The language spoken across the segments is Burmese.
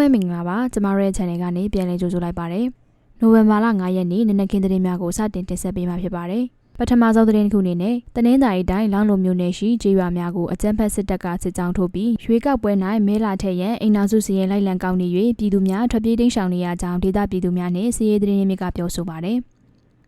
လုံးပဲမင်္ဂလာပါကျမတို့ရဲ့ channel ကနေပြန်လည်ကြိုဆိုလိုက်ပါတယ်နိုဝင်ဘာလ9ရက်နေ့နနက်ခင်းသတင်းများကိုစတင်တင်ဆက်ပေးမှာဖြစ်ပါတယ်ပထမဆုံးသတင်းတစ်ခုအနေနဲ့တနင်္သာရီတိုင်းလောင်းလုံမြို့နယ်ရှိကျေးရွာများကိုအကြမ်းဖက်စစ်တပ်ကစစ်ကြောင်းထုတ်ပြီးရွေးကောက်ပွဲ၌မဲလာထက်ရန်အိမ်နာစုစီရင်လိုက်လံကောင်းနေ၍ပြည်သူများထွက်ပြေးတိမ်းရှောင်နေရကြောင်းဒေသပြည်သူများနှင့်စီးရေးသတင်းရင်းမြစ်ကပြောဆိုပါတယ်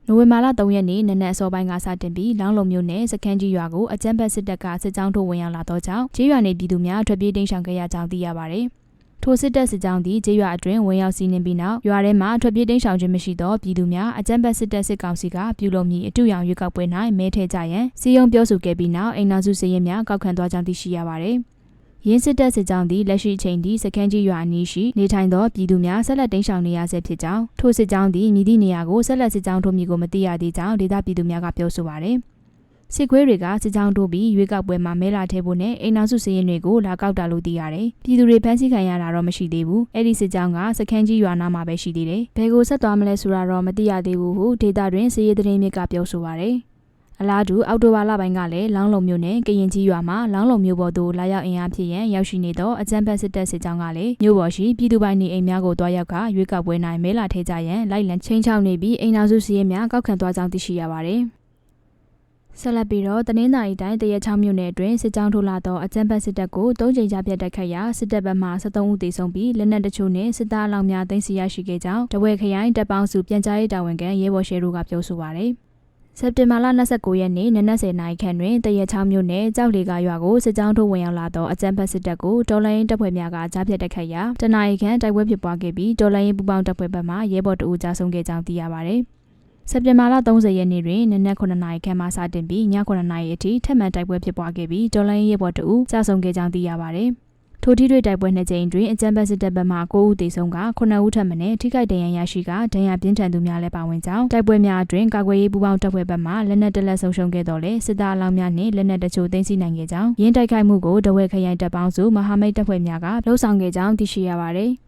နိုဝင်ဘာလ3ရက်နေ့နနက်အစောပိုင်းကစတင်ပြီးလောင်းလုံမြို့နယ်စခန်းကြီးရွာကိုအကြမ်းဖက်စစ်တပ်ကစစ်ကြောင်းထုတ်ဝင်ရောက်လာသောကြောင့်ကျေးရွာနေပြည်သူများထွက်ပြေးတိမ်းရှောင်ခဲ့ရကြောင်းသိရပါတယ်။ ထိုစစ်တပ်စစ်ကြောင်းသည်ကျေးရွာအတွင်းဝင်ရောက်စီးနင်းပြီးနောက်ရွာထဲမှထွက်ပြေးတိမ်းရှောင်ခြင်းမရှိသောပြည်သူများအကြမ်းဖက်စစ်တပ်စစ်ကောင်စီကပြုလုပ်မည့်အတူရောင်ရွေးကောက်ပွဲ၌မဲထည့်ကြရန်စီယုံပြောဆိုခဲ့ပြီးနောက်အိမ်နာစုစည်ရင်များကောက်ခံသွားကြောင်းသိရှိရပါသည်။ရင်းစစ်တပ်စစ်ကြောင်းသည်လက်ရှိအချိန်ထိစခန်းကြီးရွာအနီးရှိနေထိုင်သောပြည်သူများဆက်လက်တိမ်းရှောင်နေရဆဲဖြစ်ကြောင်းထိုစစ်ကြောင်းသည်မြည်သည့်နေရာကိုဆက်လက်စစ်ကြောင်းထိုးမည်ကိုမသိရသေးကြောင်းဒေသပြည်သူများကပြောဆိုပါသည်။ စစ်ခွေးတွေကစစ်ကြောင်းတို့ပြီးရွေးကောက်ပွဲမှာမဲလာထဲဖို့နဲ့အိမ်နောက်စုစည်ရင်တွေကိုလာကောက်တာလို့သိရတယ်။ပြည်သူတွေဖမ်းဆီးခံရတာတော့မရှိသေးဘူး။အဲ့ဒီစစ်ကြောင်းကစခန်းကြီးရွာနာမှာပဲရှိသေးတယ်။ဘယ်ကိုဆက်သွားမလဲဆိုတာတော့မသိရသေးဘူးဟုဒေတာတွင်စည်ရည်သတင်းမြစ်ကပြောဆိုပါရယ်။အလားတူအောက်တိုဘာလပိုင်းကလည်းလောင်းလုံမြို့နယ်ကရင်ကြီးရွာမှာလောင်းလုံမြို့ပေါ်သို့လာရောက်အင်အားဖြစ်ရန်ရောက်ရှိနေသောအကြမ်းဖက်စစ်တပ်စစ်ကြောင်းကလည်းမြို့ပေါ်ရှိပြည်သူပိုင်နေအိမ်များကိုတွားရောက်ကရွေးကောက်ပွဲနိုင်မဲလာထဲကြရန်လိုက်လံချင်းချောက်နေပြီးအိမ်နောက်စုစည်းရင်းများကောက်ခံသွားကြောင်းသိရှိရပါတယ်။ ဆက်လက်ပြီးတော့တနင်္သာရီတိုင်းတရချောင်းမြို့နယ်အတွင်းစစ်ကြောင်းထိုးလာသောအကြမ်းဖက်စစ်တပ်ကိုတုံးချိန်ကြပြတ်တိုက်ခတ်ရာစစ်တပ်ဘက်မှ73ဦးသေဆုံးပြီးလက်နက်တချို့နဲ့စစ်သားအလောင်းများသိမ်းဆည်းရရှိခဲ့ကြောင်းတဝဲခရိုင်တပ်ပေါင်းစုပြန်ကြားရေးတာဝန်ခံရဲဘော်ရှယ်တို့ကပြောဆိုပါရယ်စက်တင်ဘာလ29ရက်နေ့နနက်10:00နာရီခန့်တွင်တရချောင်းမြို့နယ်ကြောက်လေကရွာကိုစစ်ကြောင်းထိုးဝင်ရောက်လာသောအကြမ်းဖက်စစ်တပ်ကိုတော်လိုင်းတပ်ဖွဲ့များကကြားဖြတ်တိုက်ခတ်ရာတနအီခန့်တိုက်ပွဲဖြစ်ပွားခဲ့ပြီးတော်လိုင်းပူပေါင်းတပ်ဖွဲ့ဘက်မှရဲဘော်တအူးကြားဆုံးခဲ့ကြောင်းသိရပါရယ် စက်တင်ဘာလ30ရက်နေ့တွင်နနက်9နာရီခန့်မှစတင်ပြီးည9နာရီအထိထပ်မံတိုက်ပွဲဖြစ်ပွားခဲ့ပြီးဒေါ်လာရဲဘော်တအူကြာဆုံးခဲ့ကြောင်းသိရပါသည်။ထိုထိတွေ့တိုက်ပွဲနှစ်ကြိမ်တွင်အကြမ်းဖက်စစ်တပ်ဘက်မှ9ဦးသေဆုံးက9ဦးထပ်မံထိခိုက်ဒဏ်ရာရရှိကဒဏ်ရာပြင်းထန်သူများလည်းပါဝင်ကြောင်းတိုက်ပွဲများအတွင်းကာကွယ်ရေးပူးပေါင်းတပ်ဖွဲ့ဘက်မှလက်နက်တလက်ဆုံးရှုံးခဲ့တော်လဲစစ်သားအလောင်းများနှင့်လက်နက်တချို့သိမ်းဆည်းနိုင်ခဲ့ကြောင်းရင်းတိုက်ခိုက်မှုကိုဒဝဲခရိုင်တပ်ပေါင်းစုမဟာမိတ်တပ်ဖွဲ့များကလှုပ်ဆောင်ခဲ့ကြောင်းသိရှိရပါသည်။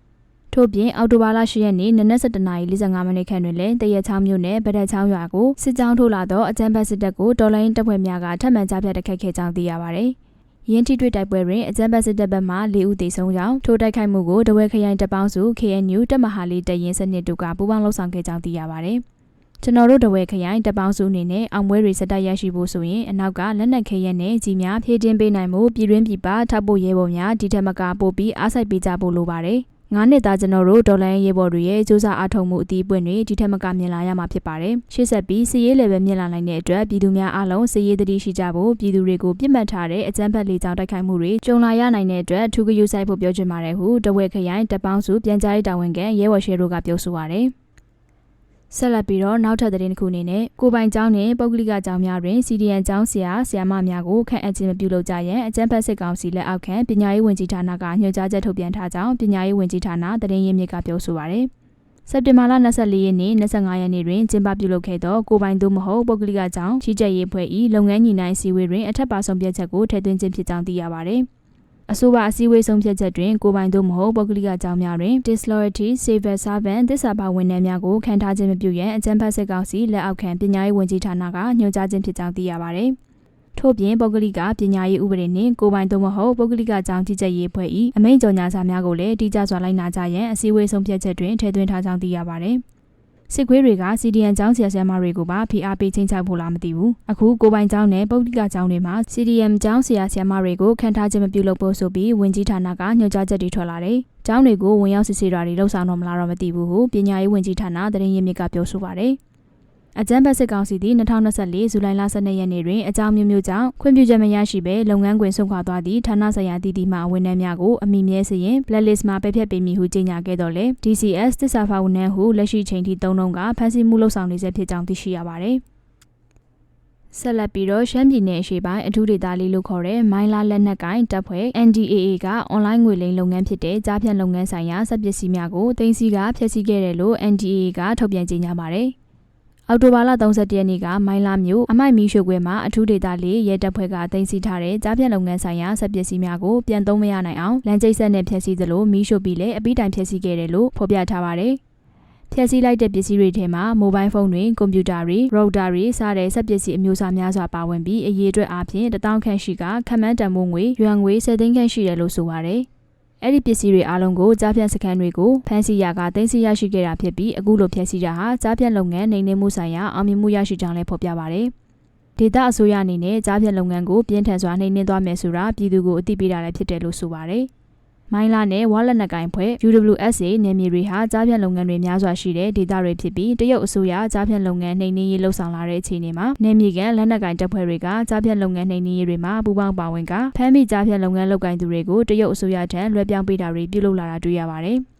ထို့ပြင်အောက်တိုဘာလ10ရက်နေ့နနက်7:45မိနစ်ခန့်တွင်လည်းတရက်ချောင်းမြို့နယ်ဗဒက်ချောင်းရွာကိုစစ်ကြောင်းထိုးလာသောအကြမ်းဖက်စစ်တပ်ကိုတော်လိုင်းတပ်ဖွဲ့များကထပ်မံကြားဖြတ်တိုက်ခိုက်ခဲ့ကြောင်းသိရပါဗျ။ရင်းထိတွေ့တိုက်ပွဲတွင်အကြမ်းဖက်စစ်တပ်ဘက်မှ၄ဦးသေဆုံးကြောင်းထိုတိုက်ခိုက်မှုကိုတဝဲခရိုင်တပ်ပေါင်းစု KNU တပ်မဟာလေးတရင်စနစ်တို့ကပူးပေါင်းလှုပ်ဆောင်ခဲ့ကြောင်းသိရပါဗျ။ကျွန်တော်တို့တဝဲခရိုင်တပ်ပေါင်းစုအနေနဲ့အောင်ပွဲတွေစက်တက်ရရှိဖို့ဆိုရင်အနောက်ကလက်နက်ခဲရက်နဲ့ကြီးများဖြည့်တင်းပေးနိုင်မှုပြည်တွင်းပြည်ပထောက်ပို့ရဲဘော်များဒီထက်မကပို့ပြီးအားစိုက်ပေးကြဖို့လိုပါတယ်။ ငါးနှစ်သားကျွန်တော်တို့ဒေါ်လာရေးဘော်တွေရဲ့စူးစမ်းအားထုတ်မှုအသီးပွင့်တွေဒီထက်မကမြင်လာရမှာဖြစ်ပါတယ်။ရှေ့ဆက်ပြီးစီးရေးလည်းပဲမြင်လာနိုင်တဲ့အတွက်ပြည်သူများအားလုံးစီးရေးတတိရှိကြဖို့ပြည်သူတွေကိုပြစ်မှတ်ထားတဲ့အကြမ်းဖက်လေးကြောင်းတိုက်ခိုက်မှုတွေကြုံလာရနိုင်တဲ့အတွက်ထူးကယူဆိုင်ဖို့ပြောချင်ပါတယ်ဟုတဝဲခရိုင်တပ်ပေါင်းစုပြန်ကြားရေးတာဝန်ခံရဲဝရှယ်တို့ကပြောဆိုပါရယ်။ ဆက်လက်ပြီးတော့နောက်ထပ်သတင်းတစ်ခုအနေနဲ့ကိုပိုင်ကျောင်းနဲ့ပုဂ္ဂလိကကျောင်းများတွင် CDN ကျောင်းဆရာဆရာမများကိုခန့်အပ်ခြင်းမပြုလုပ်ကြရန်အကြံဖက်စစ်ကောင်စီလက်အောက်ခံပညာရေးဝန်ကြီးဌာနကညွှန်ကြားချက်ထုတ်ပြန်ထားကြောင်းပညာရေးဝန်ကြီးဌာနသတင်းရင်းမြစ်ကပြောဆိုပါရယ်စက်တင်ဘာလ24ရက်နေ့25ရက်နေ့တွင်ကျင်းပပြုလုပ်ခဲ့သောကိုပိုင်သို့မဟုတ်ပုဂ္ဂလိကကျောင်းကြီးကြပ်ရေးဖွဲ့၏လုပ်ငန်းညီနိုင်စီဝေးတွင်အထက်ပါဆုံးဖြတ်ချက်ကိုထည့်သွင်းခြင်းဖြစ်ကြောင်းသိရပါသည်။ အဆိုပါအစည်းအဝေးဆုံးဖြတ်ချက်တွင်ကိုပိုင်သို့မဟုတ်ပုဂ္ဂလိကအကြောင်းများတွင် disloyalty civil servant သစ္စာပါဝန်ထမ်းများကိုခံထားခြင်းမပြုရန်အကြံဖတ်စစ်ကောင်စီလက်အောက်ခံပညာရေးဝန်ကြီးဌာနကညွှန်ကြားခြင်းဖြစ်ကြောင်းသိရပါသည်ထို့ပြင်ပုဂ္ဂလိကပညာရေးဥပဒေနှင့်ကိုပိုင်သို့မဟုတ်ပုဂ္ဂလိကအကြောင်းကြီးကြပ်ရေးဖွဲ့၏အမိန့်ကြော်ညာစာများကိုလည်းတိကျစွာလိုက်နာကြရန်အစည်းအဝေးဆုံးဖြတ်ချက်တွင်ထည့်သွင်းထားကြောင်းသိရပါသည် စစ်ခွေးတွေက CDN ကျောင်းဆရာဆရာမတွေကိုပါဖိအားပေးချင်းချောက်ဖို့လားမသိဘူးအခုကိုပိုင်ကျောင်းနဲ့ပုဂ္ဂလိကကျောင်းတွေမှာ CDM ကျောင်းဆရာဆရာမတွေကိုခံထားခြင်းမပြုလုပ်ဖို့ဆိုပြီးဝင်ကြီးဌာနကညွှန်ကြားချက်တွေထွက်လာတယ်ကျောင်းတွေကိုဝင်ရောက်စစ်ဆေးတာတွေလှုပ်ဆောင်တော့မလားတော့မသိဘူးဟုပညာရေးဝင်ကြီးဌာနသတင်းရင်းမြစ်ကပြောဆိုပါတယ် အကြံဖက်စစ်ကောင်စီသည်2024ဇူလိုင်လ12ရက်နေ့တွင်အကြောင်းမျိုးမျိုးကြောင့်ခွင့်ပြုချက်မရရှိဘဲလုပ်ငန်းခွင်ဆုံးခွာသွားသည့်ဌာနဆိုင်ရာတည်တည်မှဝန်ထမ်းများကိုအမိမြဲစရင် blacklist မှာပိတ်ဖြတ်ပေးမည်ဟုကြေညာခဲ့တော်လဲ DCS တစ္ဆာဖာဝန်ထမ်းဟုလက်ရှိချိန်ထိသုံးလုံးကဖမ်းဆီးမှုလှုပ်ဆောင်နေဆဲဖြစ်ကြောင်းသိရှိရပါတယ်။ဆက်လက်ပြီးတော့ရှမ်းပြည်နယ်အရှေ့ပိုင်းအထူးဒေသလေးလို့ခေါ်တဲ့မိုင်းလာလက်နက်ကိုင်တပ်ဖွဲ့ NDAA ကအွန်လိုင်းငွေလိမ်လုပ်ငန်းဖြစ်တဲ့ကြားဖြတ်လုပ်ငန်းဆိုင်ရာစက်ပစ္စည်းများကိုတင်စီကဖျက်ဆီးခဲ့တယ်လို့ NDAA ကထုတ်ပြန်ကြေညာပါတယ်။ အောက်တိုဘာလ31ရက်နေ့ကမိုင်းလာမြို့အမိုက်မီရှိုခွဲမှာအထူးဒေသလေးရဲတပ်ဖွဲ့ကတင်စီထားတဲ့ကြားပြတ်လုပ်ငန်းဆိုင်ရာဆက်ပစ္စည်းများကိုပြန်သုံးမရနိုင်အောင်လမ်းကျိတ်ဆက်နဲ့ဖျက်ဆီးသလိုမီးရှို့ပြီးလည်းအပိတိုင်ဖျက်ဆီးခဲ့တယ်လို့ဖော်ပြထားပါတယ်။ဖျက်ဆီးလိုက်တဲ့ပစ္စည်းတွေထဲမှာမိုဘိုင်းဖုန်းတွေ၊ကွန်ပျူတာတွေ၊ရော့တာတွေစတဲ့ဆက်ပစ္စည်းအမျိုးအစားများစွာပါဝင်ပြီးအရေးအတွက်အားဖြင့်တထောင်ခန့်ရှိကခမန်းတန်မိုးငွေ၊ရွမ်ငွေ၁၀သိန်းခန့်ရှိတယ်လို့ဆိုပါတယ်။ အဲ့ဒီပစ္စည်းတွေအားလုံးကိုကြားဖြတ်စခန်းတွေကိုဖမ်းဆီးရကသိမ်းဆည်းရရှိခဲ့တာဖြစ်ပြီးအခုလိုဖျက်ဆီးတာဟာကြားဖြတ်လုပ်ငန်းနှိမ်နင်းမှုဆိုင်ရာအောင်မြင်မှုရရှိကြောင်းလည်းဖော်ပြပါတယ်။ဒေတာအစိုးရအနေနဲ့ကြားဖြတ်လုပ်ငန်းကိုပြင်းထန်စွာနှိမ်နင်းသွားမယ်ဆိုတာပြည်သူကိုအသိပေးတာလည်းဖြစ်တယ်လို့ဆိုပါတယ်။ မိုင်းလာနဲ့ဝါလက်နက်ကင်ဖွဲ့ UWSA နယ်မြေတွေဟာကြားဖြတ်လုပ်ငန်းတွေများစွာရှိတဲ့ဒေသတွေဖြစ်ပြီးတရုတ်အစိုးရကြားဖြတ်လုပ်ငန်းနှိမ်နင်းရေးလှုပ်ဆောင်လာတဲ့အခြေအနေမှာနယ်မြေကန်လက်နက်ကင်တပ်ဖွဲ့တွေကကြားဖြတ်လုပ်ငန်းနှိမ်နင်းရေးတွေမှာပူးပေါင်းပါဝင်ကဖမ်းမိကြားဖြတ်လုပ်ငန်းလုပ်ကိုင်သူတွေကိုတရုတ်အစိုးရထံလွှဲပြောင်းပေးတာတွေပြုလုပ်လာတာတွေ့ရပါတယ်။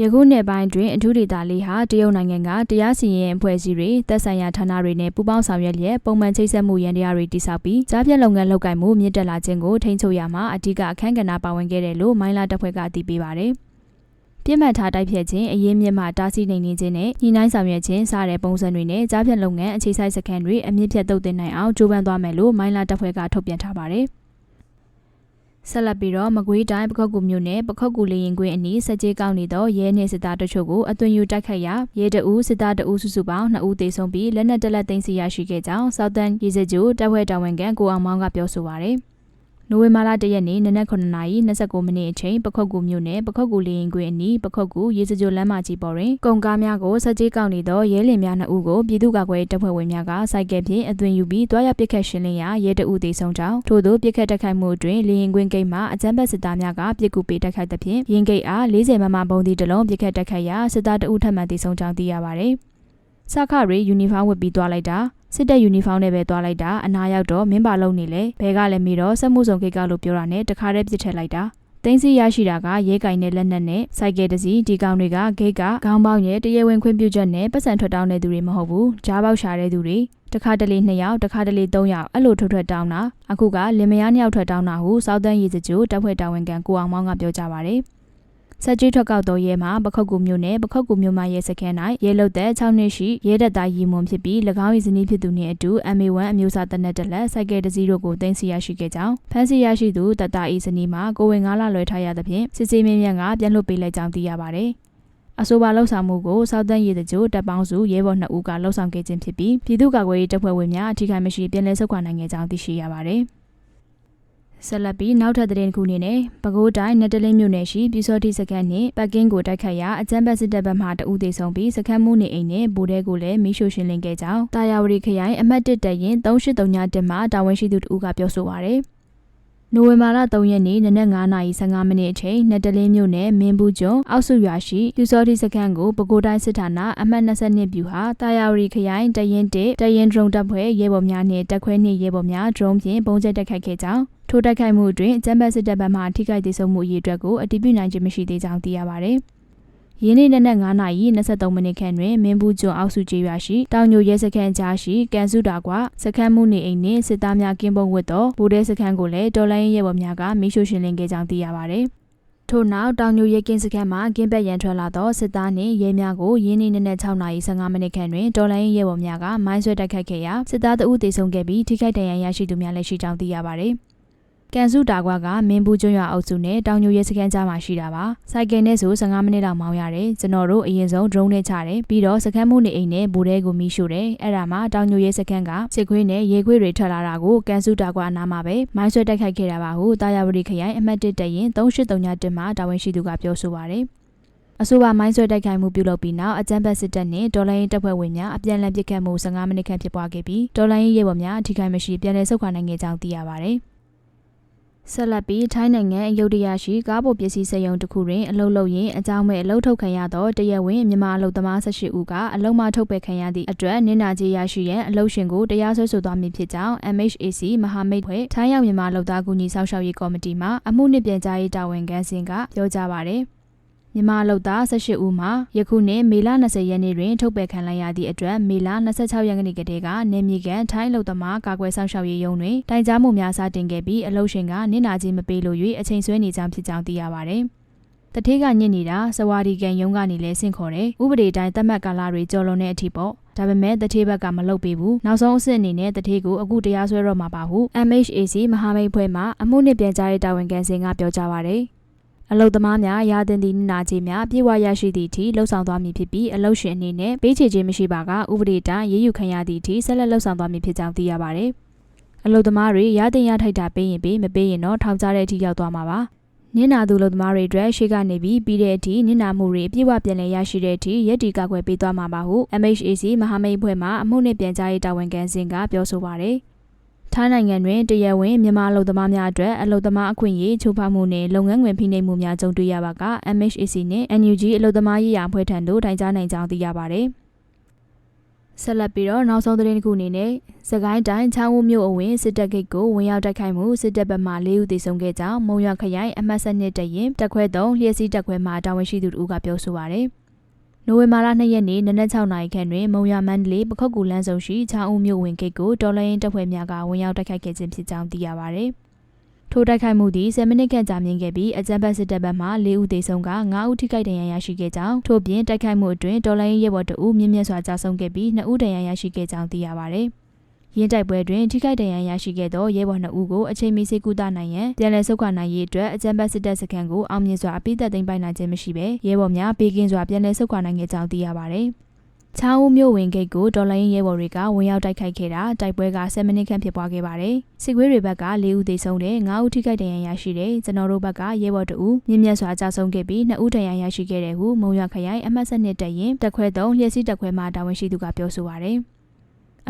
ယခုနှစ်ပိုင်းတွင်အထူးဒေသလေးဟာတရုတ်နိုင်ငံကတရားစီရင်အဖွဲ့အစည်းတွေသက်ဆိုင်ရာဌာနတွေနဲ့ပူးပေါင်းဆောင်ရွက်လျက်ပုံမှန်ချိတ်ဆက်မှုရန်တရားတွေတိစောက်ပြီးကြားပြတ်လုပ်ငန်းလုပ်ကိုင်မှုမြင့်တက်လာခြင်းကိုထိန်းချုပ်ရမှာအဓိကအခမ်းကဏ္ဍပါဝင်ခဲ့တယ်လို့မိုင်းလာတပ်ဖွဲ့ကအတည်ပြုပါတယ်ပြစ်မှတ်ထားတိုက်ဖြတ်ခြင်းအရေးမြင့်မှတားဆီးနိုင်နေခြင်းနဲ့ညှိနှိုင်းဆောင်ရွက်ခြင်းစတဲ့ပုံစံတွေနဲ့ကြားဖြတ်လုပ်ငန်းအခြေစိုက်စခန်းတွေအမြင့်ဖြတ်တုတ်တင်နိုင်အောင်ကြိုးပမ်းသွားမယ်လို့မိုင်းလာတပ်ဖွဲ့ကထုတ်ပြန်ထားပါတယ်။ ဆက်လက်ပြီးတော့မကွေးတိုင်းပခောက်ကူမြို့နယ်ပခောက်ကူလေရင်ကွင်းအနီးစက်ကြီးကောက်နေသောရဲနှင့်စစ်သားတို့ချို့ကိုအသွင်ယူတိုက်ခတ်ရာရဲတအူးစစ်သားတအူးစုစုပေါင်း2ဦးသေဆုံးပြီးလက်နက်တလက်သိမ်းဆီးရရှိခဲ့ကြောင်းစောက်တန်ရေစကြိုတပ်ဖွဲ့တာဝန်ခံကိုအောင်မောင်းကပြောဆိုပါရယ် နိုဝင်ဘာလ၁ရက်နေ့နနက်9:29နာရီ29မိနစ်အချိန်ပခုတ်ကူမြို့နယ်ပခုတ်ကူလေရင်ကွင်းအနီးပခုတ်ကူရေစကြိုလမ်းမကြီးပေါ်တွင်ကုန်ကားများကိုစက်ကြီးကောက်နေသောရဲလင်များနှစ်ဦးကိုပြည်သူ့ကာကွယ်တပ်ဖွဲ့ဝင်များကစိုက်ကယ်ဖြင့်အသွင်ယူပြီးတွားရပစ်ခတ်ရှင်းလင်းရာရဲတအုပ်သေးဆုံးကြောင်းထို့သောပစ်ခတ်တိုက်ခိုက်မှုအတွင်းလေရင်ကွင်းဂိတ်မှအကြမ်းဖက်စစ်သားများကပစ်ကူပေးတိုက်ခိုက်သဖြင့်ရင်ဂိတ်အား40မမပုံသည့်တလုံးပစ်ခတ်တိုက်ခိုက်ရာစစ်သားတအုပ်ထပ်မံသေဆုံးကြောင်းသိရပါသည်။စခရီယူနီဖောင်းဝတ်ပြီးတွားလိုက်တာ စစ်တပ်ယူနီဖောင်းနဲ့ပဲသွားလိုက်တာအနာရောက်တော့မင်းပါလုံးနေလေဘဲကလည်းမိတော့စက်မှုဆောင်ကိတ်ကလို့ပြောတာနဲ့တခါတည်းပြစ်ထည့်လိုက်တာတင်းစီရရှိတာကရဲကင်နဲ့လက်နက်နဲ့စိုက်ကယ်တစီဒီကောင်တွေကဂိတ်ကခေါင်းပေါင်းရဲ့တရေဝင်ခွင့်ပြုချက်နဲ့ပတ်စံထွက်တောင်းတဲ့သူတွေမဟုတ်ဘူးကြားပေါက်ရှာတဲ့သူတွေတခါတလေ2ယောက်တခါတလေ3ယောက်အဲ့လိုထွက်ထွက်တောင်းတာအခုကလင်မယား2ယောက်ထွက်တောင်းတာဟုစောက်တန်းရည်စကြိုတပ်ဖွဲ့တာဝန်ခံကိုအောင်မောင်းကပြောကြပါတယ် ဆက်ကြီးထွက်ကောက်တော်ရဲမှာပခုတ်ကူမြို့နယ်ပခုတ်ကူမြို့မှာရဲစခန်း၌ရဲလုတ်တဲ့6နှစ်ရှိရဲတပ်သားရီမွန်ဖြစ်ပြီး၎င်း၏ဇနီးဖြစ်သူနှင့်အတူ MA1 အမျိုးအစားတနက်တက်လက်စိုက်ကယ်တစည်းတို့ကိုတင်စီရရှိခဲ့ကြောင်းဖမ်းဆီးရရှိသူတပ်သား၏ဇနီးမှာကိုဝင်9လလွယ်ထားရသဖြင့်စစ်စေးမင်းမြန်ကပြန်လွတ်ပေးလိုက်ကြောင်းသိရပါသည်အဆိုပါလှုပ်ဆောင်မှုကိုစောက်တန်းရည်တကြိုတပ်ပေါင်းစုရဲဘော်2ဦးကလှုပ်ဆောင်ခဲ့ခြင်းဖြစ်ပြီးပြည်သူ့ကာကွယ်ရေးတပ်ဖွဲ့ဝင်များအထူးခိုင်မရှိပြန်လည်ဆုတ်ခွာနိုင်ခဲ့ကြောင်းသိရှိရပါတယ်။ ဆက်လက်ပြီးနောက်ထပ်သတင်းတစ်ခုအနေနဲ့ပဲခူးတိုင်းနတလင်းမြို့နယ်ရှိပြည်စောတိစခန်းနှင့်ပတ်ကင်းကိုတိုက်ခတ်ရာအကြမ်းဖက်စစ်တပ်ဘက်မှတဦးသေဆုံးပြီးစခန်းမှုနေအိမ်နဲ့ဗိုလ်တဲကိုလည်းမိရှို့ရှင်းလင်းခဲ့ကြောင်းတာယာဝတီခရိုင်အမှတ်1တပ်ရင်3839မှတာဝန်ရှိသူတဦးကပြောဆိုပါရယ်နိုဝင်ဘာလ3ရက်နေ့နနက်9:15မိနစ်အချိန်နတလင်းမြို့နယ်မင်းဘူးကျွန်းအောက်စုရွာရှိပြူစောတိစခန်းကိုပဲခူးတိုင်းစစ်ဌာနအမှတ်22ပြူဟာတာယာဝတီခရိုင်တရင်1တရင်ဒရုန်းတပ်ဖွဲ့ရဲဘော်များနှင့်တပ်ခွဲနှင့်ရဲဘော်များဒရုန်းဖြင့်ပုံကျဲတက်ခတ်ခဲ့ကြောင်း ထိုတိုက်ခိုက်မှုအတွင်းကျမ်းပတ်စစ်တပ်ဘက်မှထိခိုက်ဒေဆုံးမှုအရေးအတွက်ကိုအတည်ပြုနိုင်ခြင်းမရှိသေးကြောင်းသိရပါဗျ။ယင်းနေ့နနက်9နာရီ23မိနစ်ခန့်တွင်မင်းဘူးကျွန်းအောက်စုကျေးရွာရှိတောင်ညိုရဲစခန်းကြားရှိကန်စုတာကွာစခန်းမှုနေအိမ်နှင့်စစ်သားများကင်းပုံဝတ်သောဗိုလ်တဲစခန်းကိုလည်းတော်လိုင်းရဲဘော်များကမိရှို့ရှင်းလင်းခဲ့ကြောင်းသိရပါဗျ။ထို့နောက်တောင်ညိုရဲကင်းစခန်းမှာကင်းပက်ရန်ထွက်လာသောစစ်သားနှင့်ရဲများကိုရင်းနှီးနက်နက်6:15မိနစ်ခန့်တွင်တော်လိုင်းရဲဘော်များကမိုင်းဆွဲတိုက်ခိုက်ခဲ့ရာစစ်သားတအုပ်တေဆုံးခဲ့ပြီးထိခိုက်ဒဏ်ရာရရှိသူများလည်းရှိကြောင်းသိရပါဗျ။ ကန်စုတာကွာကမင်းဘူးကျွန်းရွာအုပ်စုနဲ့တောင်ညိုရဲစခန်းကြားမှာရှိတာပါစိုက်ကယ်နဲ့ဆို15မိနစ်လောက်မောင်းရတယ်ကျွန်တော်တို့အရင်ဆုံး drone နဲ့ချတယ်ပြီးတော့စခန်းမှုနေအိမ်နဲ့ဘူတဲကိုမီးရှို့တယ်အဲ့ဒါမှတောင်ညိုရဲစခန်းကစစ်ခွေးနဲ့ရေခွေးတွေထွက်လာတာကိုကန်စုတာကွာအနားမှာပဲမိုင်းဆွဲတိုက်ခိုက်ခဲ့တာပါဟုတာယာဝတီခရိုင်အမှတ်1တရင်3839မှာတာဝန်ရှိသူကပြောဆိုပါတယ်အဆိုပါမိုင်းဆွဲတိုက်ခိုက်မှုပြုလုပ်ပြီးနောက်အကြမ်းဖက်စစ်တပ်နှင့်ဒေါ်လာရင်းတပ်ဖွဲ့ဝင်များအပြန်အလှန်ပစ်ခတ်မှု15မိနစ်ခန့်ဖြစ်ပွားခဲ့ပြီးဒေါ်လာရင်းရဲဘော်များအထိခိုက်မရှိပြန်လည်ဆုတ်ခွာနိုင်ခဲ့ကြောင်းသိရပါဗျ။ ဆက်လက်ပြီးထိုင်းနိုင်ငံအယုဒ္ဓယရှိကားပေါ်ပစ္စည်းစက်ရုံတစ်ခုတွင်အလုပ်လုပ်ရင်းအကြောင်းမဲ့အလုပ်ထုတ်ခံရသောတရက်ဝင်မြန်မာအလုပ်သမား18ဦးကအလုပ်မထုတ်ပယ်ခံရသည့်အတွက်နင်နာကြေးရရှိရန်အလုပ်ရှင်ကိုတရားစွဲဆိုသွားမည်ဖြစ်ကြောင်း MHAC မဟာမိတ်ဖွဲ့ထိုင်းရောက်မြန်မာလုပ်သားကူညီဆောင်ရှောက်ရေးကော်မတီမှအမှုနှစ်ပြန်ကြားရေးတာဝန်ခံစဉ်ကပြောကြားပါရယ် မြန်မာလုပ်သား18ဦးမှာယခုနှစ်မေလ20ရက်နေ့တွင်ထုတ်ပယ်ခံလိုက်ရသည့်အတွက်မေလ26ရက်နေ့ကတည်းကနေမြေကန်ထိုင်းလုပ်သမားကာကွယ်ဆောင်ရှောက်ရေးရုံးတွင်တိုင်ကြားမှုများစတင်ခဲ့ပြီးအလုပ်ရှင်ကနင့်နာခြင်းမပေးလို့၍အချိန်ဆွဲနေကြောင်းဖြစ်ကြောင်းသိရပါဗျ။တထေးကညစ်နေတာစဝါဒီကန်ရုံးကနေလဲဆင့်ခေါ်တယ်ဥပဒေတိုင်းသတ်မှတ်ကာလတွေကျော်လွန်တဲ့အထိပေါ့ဒါပေမဲ့တထေးဘက်ကမလုပ်ပေးဘူးနောက်ဆုံးအဆင့်အနေနဲ့တထေးကိုအခုတရားစွဲတော့မှာပါဟု MHAC မဟာမိတ်ဖွဲ့မှအမှုနှစ်ပြန်ကြားရေးတာဝန်ခံစဉ်ကပြောကြားပါတယ် အလုတ်သမားများရာသင်သည့်နာကျင်များပြေဝရရှိသည့်အထိလှုပ်ဆောင်သွားမည်ဖြစ်ပြီးအလုတ်ရှင်အနေနဲ့ပေးချေခြင်းမရှိပါကဥပဒေတိုင်းရေးယူခံရသည့်အထိဆက်လက်လှုပ်ဆောင်သွားမည်ဖြစ်ကြောင်းသိရပါဗျ။အလုတ်သမားတွေရာသင်ရထိုက်တာပေးရင်ပေးမပေးရင်တော့ထောင်ချတဲ့အထိရောက်သွားမှာပါ။နင့်နာသူလူသမားတွေအတွက်ရှေ့ကနေပြီးပြီးတဲ့အထိနင့်နာမှုတွေအပြည့်အဝပြန်လည်ရရှိတဲ့အထိရက်တီကာကွယ်ပေးသွားမှာပါဟု MHAC မဟာမိတ်အဖွဲ့မှအမှုနှင့်ပြန်ကြားရေးတာဝန်ခံစင်ကပြောဆိုပါရယ် ထိုင်းနိုင်ငံတွင်တရားဝင်မြန်မာလူသမားများအတွက်အလုပ်သမားအခွင့်အရေးချိုးဖောက်မှုနှင့်လုပ်ငန်းခွင်ဖိနှိပ်မှုများကြုံတွေ့ရပါက MHAC နှင့် NUG အလုပ်သမားရေးရာအဖွဲ့ထံသို့တိုင်ကြားနိုင်ကြောင်းသိရပါရယ်ဆက်လက်ပြီးတော့နောက်ဆုံးသတင်းတစ်ခုအနေနဲ့စကိုင်းတိုင်းချောင်းဝမြို့အဝင်စစ်တပ်ဂိတ်ကိုဝင်ရောက်တိုက်ခိုက်မှုစစ်တပ်ဘက်မှ၄ဦးသေဆုံးခဲ့ကြောင်းမုံရွာခရိုင်အမှတ်7နှစ်တရင်တက်ခွဲ3လျှက်စီးတက်ခွဲမှတာဝန်ရှိသူတို့ကပြောဆိုပါရယ် နိုဝင်ဘာလ2ရက်နေ့နနက်6နာရီခန့်တွင်မုံရွာမန္တလေးပခုတ်ကူလမ်းစုံရှိချောင်းဦးမြို့ဝင်ဂိတ်ကိုတော်လိုင်းတပ်ဖွဲ့များကဝင်ရောက်တိုက်ခိုက်ခဲ့ခြင်းဖြစ်ကြောင်းသိရပါရယ်ထိုတိုက်ခိုက်မှုသည်10မိနစ်ခန့်ကြာမြင့်ခဲ့ပြီးအကြမ်းဖက်စစ်တပ်ဘက်မှ၄ဦးသေဆုံးက9ဦးထိခိုက်ဒဏ်ရာရရှိခဲ့ကြောင်းထို့ပြင်တိုက်ခိုက်မှုအတွင်းတော်လိုင်းရဲဘော်တအုပ်မြင့်မြတ်စွာကြာဆုံးခဲ့ပြီး2ဦးဒဏ်ရာရရှိခဲ့ကြောင်းသိရပါရယ် ရင်းတိုက်ပွဲတွင်ထိခိုက်ဒဏ်ရာရရှိခဲ့သောရဲဘော်2ဦးကိုအချိန်မီစေကူတာနိုင်ရန်ပြန်လည်ဆုတ်ခွာနိုင်ရေးအတွက်အကြမ်းဖက်စစ်တပ်စခန်းကိုအောင်မြင်စွာအပိသက်သိမ်းပိုက်နိုင်ခြင်းမရှိဘဲရဲဘော်များပေးကင်းစွာပြန်လည်ဆုတ်ခွာနိုင်ခဲ့ကြောင်းသိရပါရယ်ချောင်းဦးမြို့ဝင်ဂိတ်ကိုဒေါ်လာရင်းရဲဘော်တွေကဝင်ရောက်တိုက်ခိုက်ခဲ့တာတိုက်ပွဲက10မိနစ်ခန့်ဖြစ်ပွားခဲ့ပါတယ်။စစ်ကွေးတွေဘက်က4ဦးသေဆုံးတယ်9ဦးထိခိုက်ဒဏ်ရာရရှိတယ်ကျွန်တော်တို့ဘက်ကရဲဘော်2ဦးမြင့်မြတ်စွာကြာဆုံးခဲ့ပြီး2ဦးဒဏ်ရာရရှိခဲ့တယ်ဟုမုံရွာခရိုင်အမှတ်7နှစ်တရင်တက်ခွဲ3လျှက်စီးတက်ခွဲမှတာဝန်ရှိသူကပြောဆိုပါရယ်။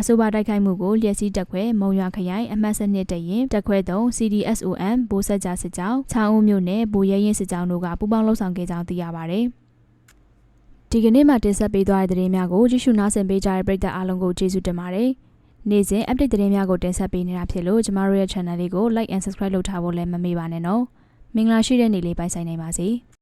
အဆိုပါတိုက်ခိုက်မှုကိုလျှက်စီးတက်ခွဲမုံရွာခရိုင်အမှတ်7နှစ်တရင်တက်ခွဲ3 CDSOM ဘိုးဆက်ကြစစ်ကြောင်းချောင်းဦးမြို့နယ်ဘိုးရဲရင်စစ်ကြောင်းတို့ကပူးပေါင်းလှုပ်ဆောင်ခဲ့ကြောင်းသိရပါရယ်။ဒီကနေ့မှတင်ဆက်ပေးသွားတဲ့သတင်းများကိုကြည့်ရှုနားဆင်ပေးကြတဲ့ပရိသတ်အားလုံးကိုကျေးဇူးတင်ပါတယ်။နေ့စဉ် update သတင်းများကိုတင်ဆက်ပေးနေတာဖြစ်လို့ကျမတို့ရဲ့ channel လေးကို like and subscribe လုပ်ထားဖို့လည်းမမေ့ပါနဲ့နော်။မင်္ဂလာရှိတဲ့နေ့လေးပိုင်ဆိုင်နိုင်ပါစေ။